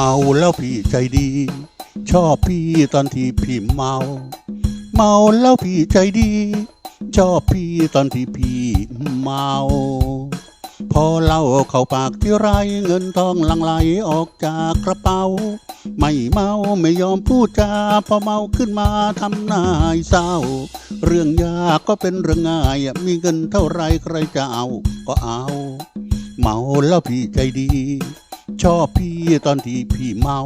เมาแล้วพี่ใจดี ชอบพี่ตอนที่พี่เมา เมาแล้วพี่ใจดี ชอบพี่ตอนที่พี่เมา พอเล่าเข้าปากที่ไรเงินทองหลังไหลออกจากกระเป๋า ไม่เมาไม่ยอมพูดจาพอเมาขึ้นมาทำหน้าให้เศร้า เรื่องยากก็เป็นเรื่องง่ายมีเงินเท่าไรใครจะเอาก็เอา เมาแล้วพี่ใจดี ชอบพี่ตอนที่พี่เมา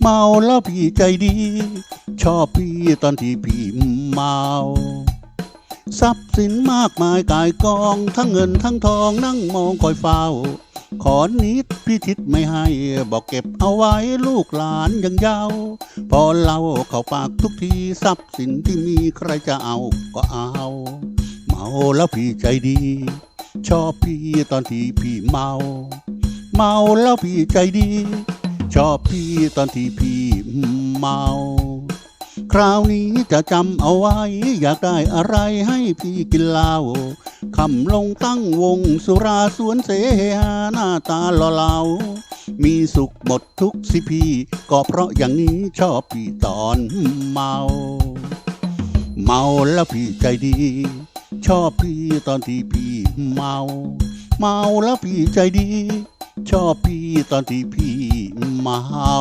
เมาแล้วพี่ใจดี ชอบพี่ตอนที่พี่เมาทรัพย์สินมากมายกายกอง ทั้งเงินทั้งทองนั่งมองคอยเฝ้า ขอนิดพี่ทิศไม่ให้ บอกเก็บเอาไว้ลูกหลานยังยาวพอเล่าเข้าปากทุกทีทรัพย์สินที่มีใครจะเอาก็เอา เมาแล้วพี่ใจดี ชอบพี่ตอนที่พี่เมา เมาแล้วพี่ใจดี ชอบพี่ตอนที่พี่เมา คราวนี้จะจำเอาไว้ อยากได้อะไรให้พี่กินเหล้าคำลงตั้งวงสุราสวนเสหาหน้าตาหล่อเหลามีสุขหมดทุกสิพี่ ก็เพราะอย่างนี้ชอบพี่ตอนเมา เมาแล้วพี่ใจดี ชอบพี่ตอนที่พี่เมา เมาแล้วพี่ใจดี ชอบพี่ตอนที่พี่เมา